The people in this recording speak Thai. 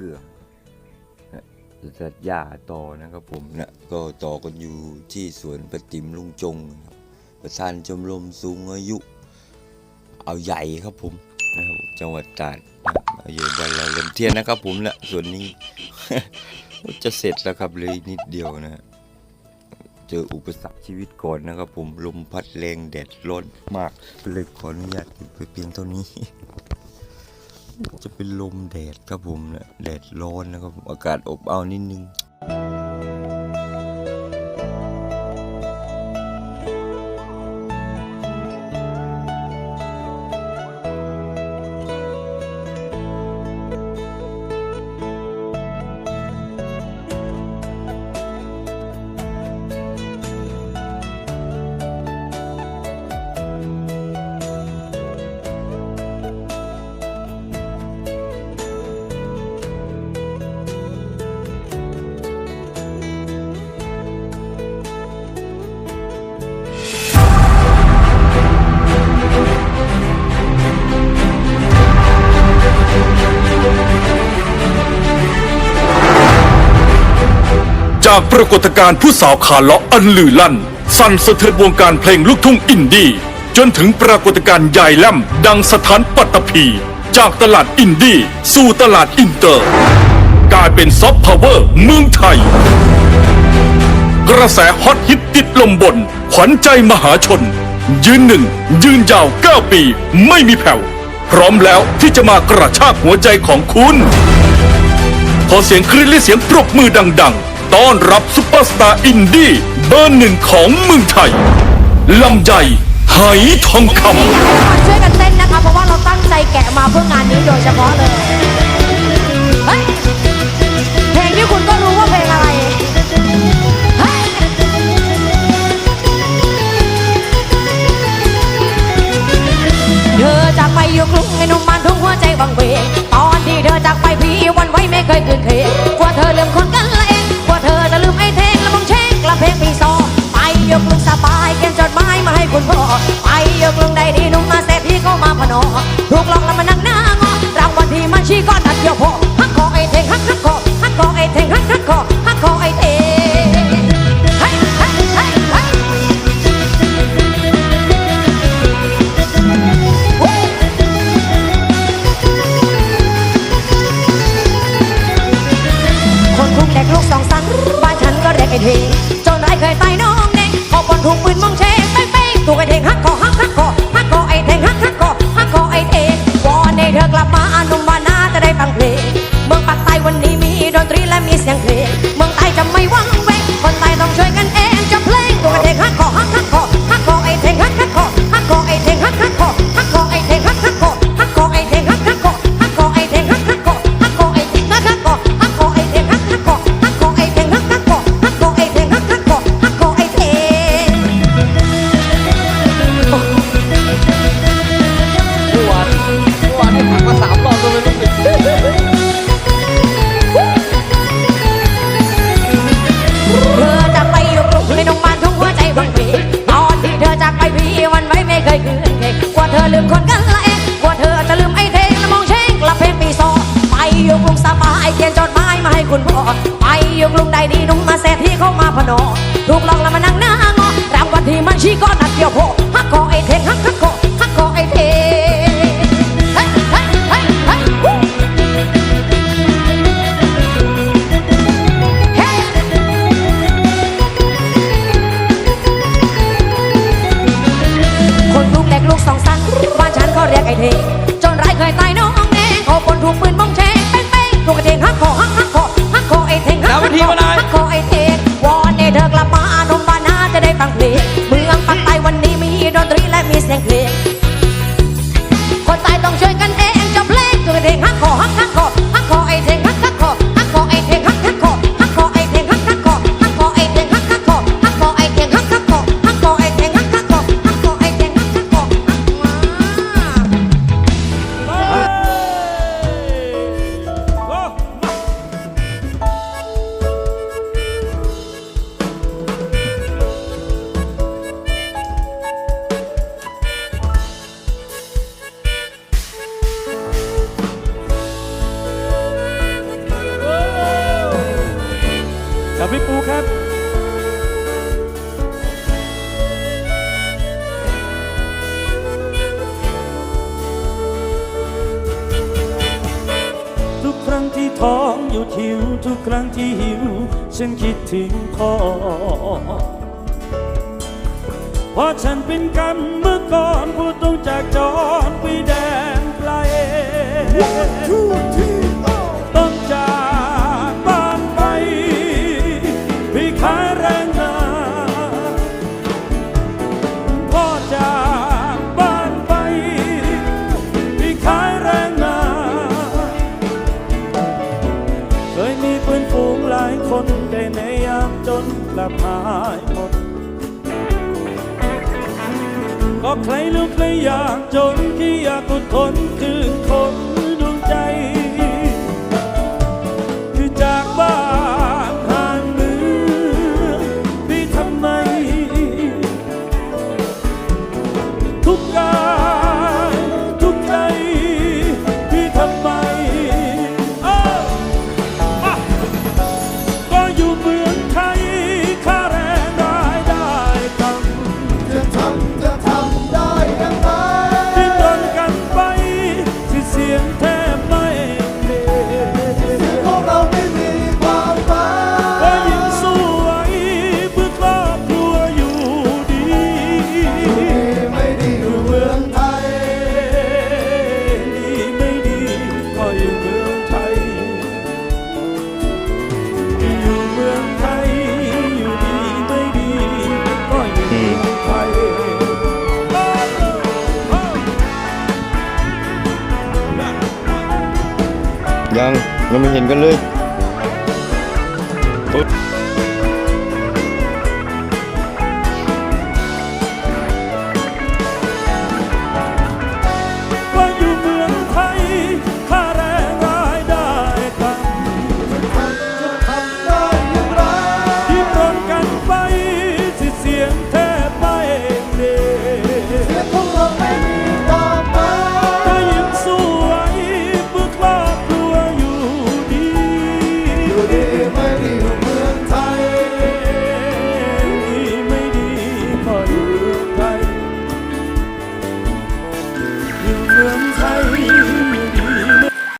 เกลือนะจะตัดหญ้าต่อนะครับผมนะก็ต่อกันอยู่ที่สวนประติมลุงจงนะครับประธานชมรมสูงอายุ เอาใหญ่ครับผมนะครับจังหวัดตราดนะมาอยู่บ้านเราเริ่มเที่ยงนะครับผมนะส่วนนี้ จะเสร็จแล้วครับเลยนิดเดียวนะ เจออุปสรรคชีวิตก่อนนะครับผมลมพัดแรงแดดร้อนมากเลยขออนุญาตไปเพียงเท่านี้ จะเป็นลมแดดครับผมนะแดดร้อนนะครับอากาศอบอ้าวนิดนึง จากปรากฏการณ์ผู้สาวขาเลาะอันลือลั่น สั่นสะเทือนวงการเพลงลูกทุ่งอินดี้จนถึงปรากฏการณ์ใหญ่แล่มดังสถานปัตตภีจากตลาดอินดี้สู่ตลาดอินเตอร์ กลายเป็นซอฟต์พาวเวอร์เมืองไทย กระแสฮอตฮิตติดลมบน ขวัญใจมหาชน ยืนหนึ่ง ยืนยาว 9 ปี ไม่มีแผ่ว พร้อมแล้วที่จะมากระชากหัวใจของคุณ ขอเสียงครีดและเสียงปรบมือดัง ๆ ต้อนรับซุปเปอร์สตาร์อินดี้เบอร์หนึ่งของเมืองไทย ลำใจไหทองคำช่วยกันเต้นนะคะ เพราะว่าเราตั้งใจแกะมาเพื่องานนี้โดยเฉพาะเลย ฮักฮักคอฮักคอไอเทงเฮ้ยเฮ้ยเฮ้ยเฮ้ยคนทุกเด็กลูกสองสันบ้านฉันก็เรียกไอเทจนไรเคยตายน้องเด็กพอบนถูกปืนมองเช vez. ิวทุกครั้งที่หิว ฉันคิดถึงพ่อ เพราะฉันเป็นกรรมเมื่อก่อนผู้ต้องจากจอนไปแดนไกล ลัหายหมด ก็ใครแล้วใครอยากจนที่อยากอดทนคือ ยังยังไม่เห็นกันเลย